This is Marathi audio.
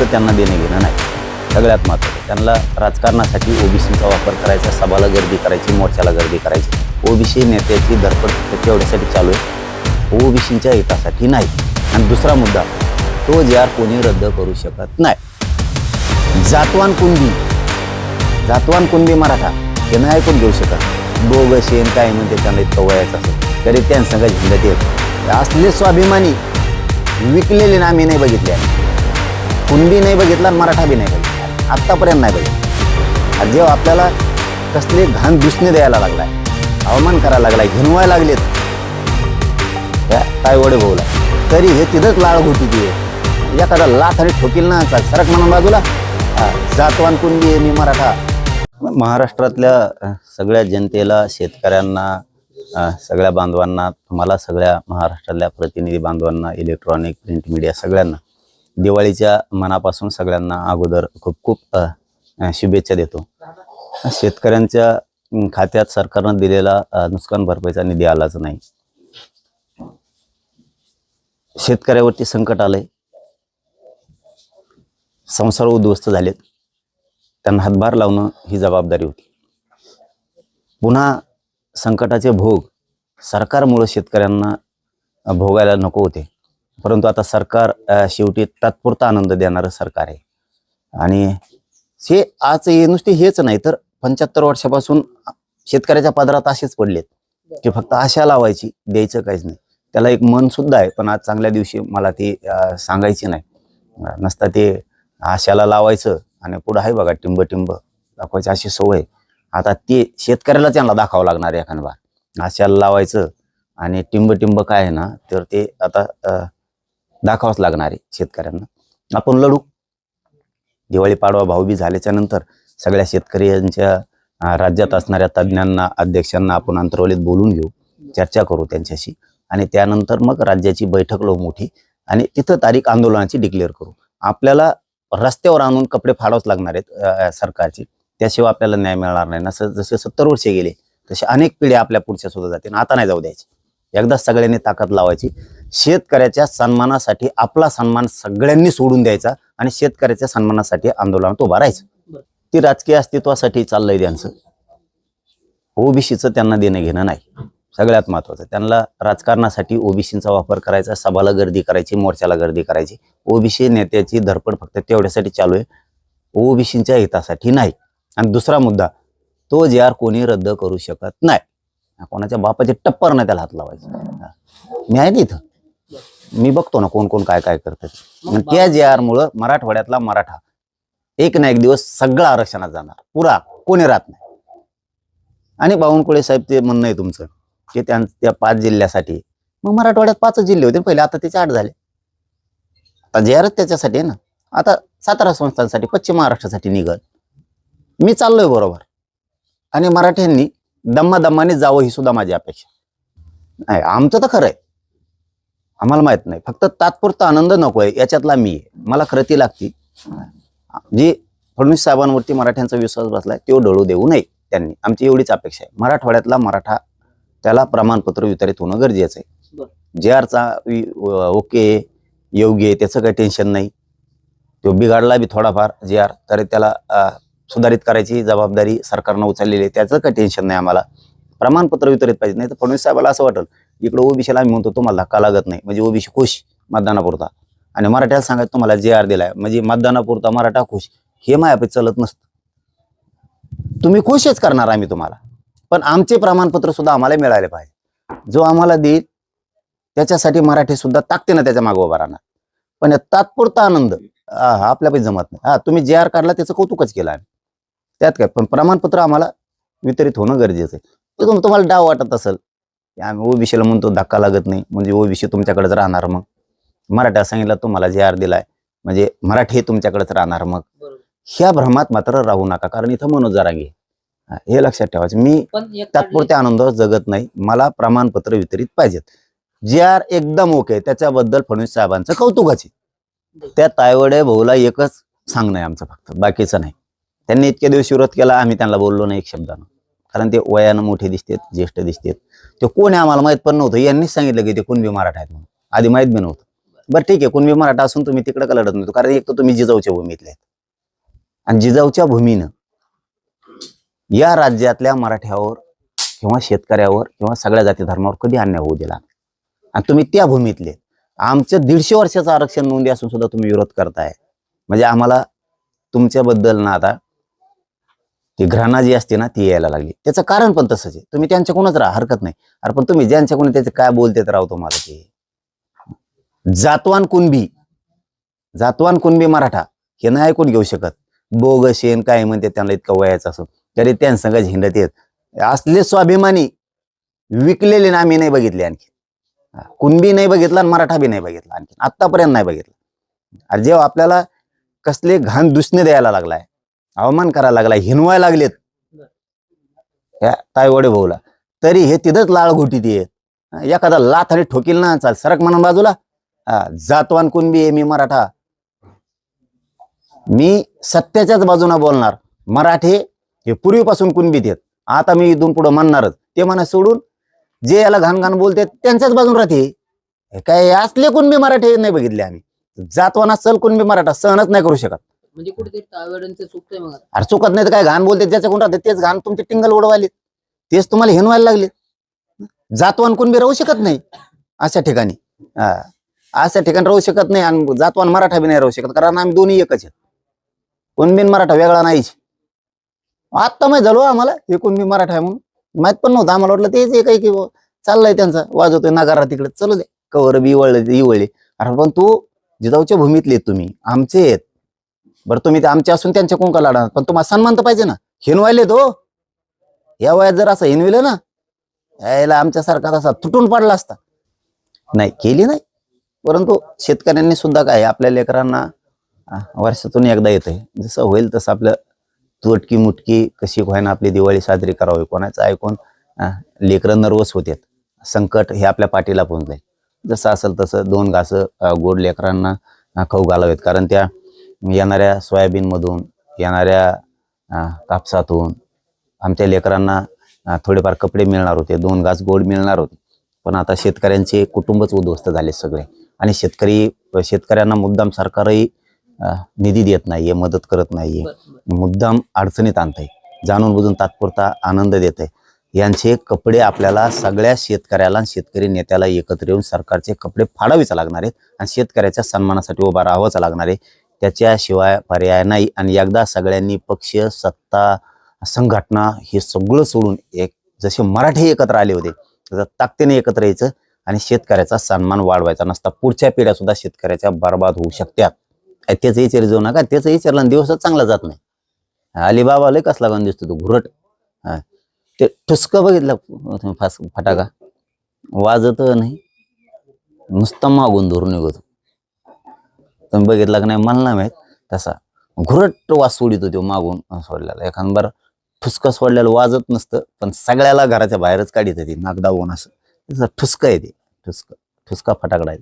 ओबीसीचं त्यांना देणं घेणं नाही. सगळ्यात महत्त्वाचं त्यांना राजकारणासाठी ओबीसीचा वापर करायचा सभाला गर्दी करायची मोर्चाला गर्दी करायची. ओबीसी नेत्याची धडपड तेवढ्यासाठी चालू आहे. ओबीसीच्या हितासाठी नाही. आणि दुसरा मुद्दा तो जे आर कोणी रद्द करू शकत नाही. जातवान कुंदी जातवान कुंदी मराठा हे नाही ऐकून घेऊ शकत दोघ शेण काय म्हणते त्यांना इतकं वयाचं असेल तरी त्यांसंग झिंडत येत असले स्वाभिमानी विकलेले नामे नाही बघितले. कुणबी नाही बघितला आणि मराठा बी नाही बघितला. आत्तापर्यंत नाही बघितला. जेव्हा आपल्याला कसले घाण दुसणे द्यायला लागलाय अवमान करायला लागलाय घिनवायला लागलेत. त्या काय वडे भाऊला. तरी हे तिथंच लाळ होती ती. एखादा लाथ आणि ठोकील ना चा- सरक म्हणून बाजूला. जातवान कुणबी आहे मी मराठा. महाराष्ट्रातल्या सगळ्या जनतेला शेतकऱ्यांना सगळ्या बांधवांना तुम्हाला सगळ्या महाराष्ट्रातल्या प्रतिनिधी बांधवांना इलेक्ट्रॉनिक प्रिंट मीडिया सगळ्यांना दिवाळीच्या मनापासून सगळ्यांना अगोदर खूप खूप शुभेच्छा देतो. शेतकऱ्यांच्या खात्यात सरकारनं दिलेला नुकसान भरपाईचा निधी आलाच नाही. शेतकऱ्यावरती संकट आलंय. संसार उद्ध्वस्त झालेत. त्यांना हातभार लावणं ही जबाबदारी होती. पुन्हा संकटाचे भोग सरकारमुळं शेतकऱ्यांना भोगायला नको होते. परंतु आता सरकार शेवटी तात्पुरता आनंद देणारं सरकार आहे. आणि हे आज हे नुसते हेच नाही तर पंच्याहत्तर वर्षापासून शेतकऱ्याच्या पदरात असेच पडलेत की फक्त आशा लावायची द्यायचं काहीच नाही. त्याला एक मन सुद्धा आहे पण आज चांगल्या दिवशी मला ते सांगायचे नाही. नसता ते आशाला लावायचं आणि पुढं आहे बघा टिंब टिंब दाखवायची अशी सवय. आता ते शेतकऱ्याला त्यांना दाखवावं लागणार आहे एखादा आशाला लावायचं आणि टिंब टिंब काय आहे ना तर ते आता दाखवाच लागणार आहे शेतकऱ्यांना. आपण लढू. दिवाळी पाडवा भाऊबी झाल्याच्यानंतर सगळ्या शेतकऱ्यांच्या राज्यात असणाऱ्या तज्ज्ञांना अध्यक्षांना आपण अंतरवलीत बोलून घेऊ. चर्चा करू त्यांच्याशी. आणि त्यानंतर मग राज्याची बैठक लावू मोठी. आणि तिथं तारीख आंदोलनाची डिक्लेअर करू. आपल्याला रस्त्यावर आणून कपडे फाडावच लागणार आहेत सरकारचे. त्याशिवाय आपल्याला न्याय मिळणार नाही. ना जसे सत्तर वर्षे गेले तसे अनेक पिढ्या आपल्या पुढच्या सुद्धा जातील. आता नाही जाऊ द्यायची. एकदाच सगळ्यांनी ताकद लावायची. शेतकऱ्याच्या सन्मानासाठी आपला सन्मान सगळ्यांनी सोडून द्यायचा आणि शेतकऱ्याच्या सन्मानासाठी आंदोलनात उभा राहायचं. ती राजकीय अस्तित्वासाठी चाललंय त्यांचं. ओबीसीचं त्यांना देणं घेणं नाही. सगळ्यात महत्वाचं त्यांना राजकारणासाठी ओबीसीचा वापर करायचा सभाला गर्दी करायची मोर्चाला गर्दी करायची. ओबीसी नेत्याची धडपड फक्त तेवढ्यासाठी चालू आहे. ओबीसीच्या हितासाठी नाही. आणि दुसरा मुद्दा तो जे आर कोणी रद्द करू शकत नाही. कोणाच्या बापाचे टप्पर नाही त्याला हात लावायचं. मी आहे ना इथं? मी बघतो ना कोण कोण काय काय करतात त्या जे आर मुळे मराठवाड्यातला मराठा. एक ना एक दिवस सगळं आरक्षणात जाणार. पुरा कोणी राहत नाही. आणि बावनकुळे साहेब ते म्हणणं आहे तुमचं की त्या त्या पाच जिल्ह्यासाठी. मग मराठवाड्यात पाच जिल्हे होते पहिले आता त्याचे आठ झाले. आता जे आरच त्याच्यासाठी आहे ना. आता सातारा संस्थांसाठी पश्चिम महाराष्ट्रासाठी निघत मी चाललोय बरोबर. आणि मराठ्यांनी दम्मा दम्माने जावं ही सुद्धा माझी अपेक्षा. नाही आमचं तर खरं आहे. आम्हाला माहीत नाही. फक्त तात्पुरता आनंद नको आहे याच्यातला मी आहे. मला खरं ती लागती. जी फडणवीस साहेबांवरती मराठ्यांचा विश्वास बसलाय तो डळू देऊ नये त्यांनी. आमची एवढीच अपेक्षा आहे. मराठवाड्यातला मराठा त्याला प्रमाणपत्र वितरित होणं गरजेचं आहे. जे आरचा ओके योग्य आहे त्याचं काही टेन्शन नाही. तो बिघाडला बी थोडाफार जे आर तरी त्याला सुधारित करायची जबाबदारी सरकारनं उचललेली आहे. त्याचं काही टेन्शन नाही आम्हाला. प्रमाणपत्र वितरित पाहिजे. नाही तर फडणवीस साहेबाला असं वाटेल इकडं ओबीसीला आम्ही म्हणतो तुम्हाला धक्का लागत नाही. म्हणजे ओबीसी खुश मतदानापुरता. आणि मराठ्याला सांगायचं तुम्हाला जे आर दिलाय. म्हणजे मतदानापुरता मराठा खुश. हे मायापैकी चलत नसतं. तुम्ही खुशच करणार आम्ही तुम्हाला. पण आमचे प्रमाणपत्र सुद्धा आम्हाला मिळाले पाहिजे. जो आम्हाला देईल त्याच्यासाठी मराठी सुद्धा ताकदीनं त्याच्यामागे उभा राहणार. पण तात्पुरता आनंद हा, हा आपल्यापैकी जमत नाही. हा तुम्ही जे आर काढला त्याचं कौतुकच केलं आम्ही. त्यात काय? पण प्रमाणपत्र आम्हाला वितरित होणं गरजेचं आहे. तुम्हाला डाव वाटत असेल की आम्ही ओबीसीला म्हणतो धक्का लागत नाही. म्हणजे ओबीसी तुमच्याकडेच राहणार मग. मराठा सांगितलं तुम्हाला जे आर दिलाय. म्हणजे मराठी तुमच्याकडेच राहणार मग. ह्या भ्रमात मात्र राहू नका. कारण इथं मनोज जरांगे हा, हे लक्षात ठेवायचं. मी तात्पुरत्या आनंदावर जगत नाही. मला प्रमाणपत्र वितरित पाहिजेत. जे आर एकदम ओके त्याच्याबद्दल फडणवीस साहेबांचं कौतुकाचे त्या तायवडे भाऊला एकच सांगणं आहे आमचं फक्त. बाकीचं नाही. त्यांनी इतके दिवस विरोध केला आम्ही त्यांना बोललो नाही एक शब्दानं. कारण ते वयानं मोठे दिसतात ज्येष्ठ दिसतात. ते कोण आहे आम्हाला माहीत पण नव्हतं. यांनीच सांगितलं की ते कुणबी मराठा आहेत म्हणून. आधी माहीत बी नव्हतं. बरं ठीक आहे कुणबी मराठा असून तुम्ही तिकडं का लढत नव्हतो? कारण एक तर तुम्ही जिजाऊच्या भूमीतले आहेत. आणि जिजाऊच्या भूमीनं या राज्यातल्या मराठ्यावर किंवा शेतकऱ्यावर किंवा सगळ्या जाती धर्मावर कधी अन्याय होऊ दिला आणि तुम्ही त्या भूमीतले आमचं दीडशे वर्षाचं आरक्षण नोंदी असून सुद्धा तुम्ही विरोध करताय. म्हणजे आम्हाला तुमच्याबद्दल ना आता ती घृणा जी असते ना ती यायला लागली. त्याचं कारण पण तसंच आहे. तुम्ही त्यांच्याकडूनच राहा हरकत नाही. अरे पण तुम्ही ज्यांच्याकडून त्याचे काय बोलते राव तुम्हाला ते? जातवान कुणबी. जातवान कुणबी मराठा. हे नाही ऐकून घेऊ शकत. बोग शेण काय म्हणते त्यांना इतकं वयाचं असं. तरी त्यांसंग झिंडत येत. असले स्वाभिमानी. विकलेले ना आम्ही नाही बघितले आणखी. कुणबी नाही बघितला आणि मराठा बी नाही बघितला आणखी. आतापर्यंत नाही बघितला. अरे जेव्हा आपल्याला कसले घाण दुसणे द्यायला लागलाय. अवमान करायला लागला हिनवाय लागलेत. ह्या तायवडे भाऊला. तरी हे तिथंच लाळ घोटीत येत एखादा लाथ आणि ठोकील ना चाल सरक म्हणून बाजूला. हा, जातवान कुणबी आहे मी मराठा. मी सत्याच्याच बाजूने बोलणार. मराठे हे पूर्वीपासून कुणबीत आहेत. आता मी इथून पुढं म्हणणारच. ते म्हणा सोडून जे याला घाण घाण बोलते त्यांच्याच बाजून राहते काय असले कुणबी मराठे नाही बघितले आम्ही. जातवाना सल कुणबी मराठा सहनच नाही करू शकत. म्हणजे कुठेतरी तावड्यांचं चुकतंय मग आता. अरे चुकत नाही तर काय घाण बोलते ज्याच्या कोण राहते तेच घाण तुमचे टिंगल उडवायले. तेच तुम्हाला हिनवायला लागले. जातवान कुणबी राहू शकत नाही अशा ठिकाणी. हा. अशा ठिकाणी राहू शकत नाही आणि जातवान मराठा बी नाही राहू शकत कारण आम्ही दोन्ही एकच आहेत. बिन मराठा वेगळा नाहीच. आत्ता माहीत झालो हो आम्हाला हे कुणबी मराठा आहे म्हणून. माहीत पण नव्हतं आम्हाला वाटलं तेच एक आहे की बुवा, चाललंय त्यांचा वाजवतोय नागारा तिकडे. चलू दे. कवर बी इवळले इवळले अरे पण तू जिजाऊच्या भूमीतले आहेत तुम्ही आमचे आहेत. बरं तुम्ही ते आमचे असून त्यांच्या कोणका लाडणार पण तुम्हाला सन्मान तर पाहिजे ना. हिनवायले तो. या वयात जर असं हिनविलं ना यायला आमच्यासारखा तसा तुटून पडला असता. नाही केली नाही. परंतु शेतकऱ्यांनी सुद्धा काय आपल्या लेकरांना वर्षातून एकदा येतंय. जसं होईल तसं आपलं तुटकी मुटकी कशी व्हायना आपली दिवाळी साजरी करावी कोणाचं ऐकून लेकरं नर्वस होतात संकट हे आपल्या पाठीला पोहोचलंय. जसं असेल तसं दोन घासं गोड लेकरांना खाऊ घालावेत. कारण त्या येणाऱ्या सोयाबीनमधून येणाऱ्या कापसातून आमच्या लेकरांना थोडेफार कपडे मिळणार होते दोन गाज गोड मिळणार होते. पण आता शेतकऱ्यांचे कुटुंबच उद्ध्वस्त झाले सगळे. आणि शेतकरी शेतकऱ्यांना मुद्दाम सरकारही निधी देत नाहीये मदत करत नाहीये. आहे मुद्दाम अडचणीत आणतंय. जाणून बुजून तात्पुरता आनंद देत आहे यांचे कपडे आपल्याला सगळ्या शेतकऱ्याला शेतकरी नेत्याला एकत्र येऊन सरकारचे कपडे फाडावेच लागणार आहेत आणि शेतकऱ्याच्या सन्मानासाठी उभा राहावंच लागणार आहे. त्याच्याशिवाय पर्याय नाही. आणि एकदा सगळ्यांनी पक्ष सत्ता संघटना हे सगळं सोडून एक जसे मराठी एकत्र आले होते तसं ताकदीने एकत्र यायचं आणि शेतकऱ्याचा सन्मान वाढवायचा नसता. पुढच्या पिढ्या सुद्धा शेतकऱ्याच्या बर्बाद होऊ शकतात. त्याचं विचार जाऊ नका. त्याचं विचारलं आणि दिवसच चांगला जात नाही. अलिबाबा लय कसला गण दिसतो तो घुरट. ते ठुसक बघितलं फास फटाका? वाजत नाही. नुसतं मागून धरून निघतो. तुम्ही बघितला का नाही? मला माहीत. तसा. घुरट वास सोडित होतो मागून सोडलेला. एखादं बरं ठुसकं सोडलेलं वाजत नसतं पण सगळ्याला घराच्या बाहेरच काढित ती नागदावून असं. तसं ठुसकं आहे ते. ठुसकं ठुसका फटाकडा आहे.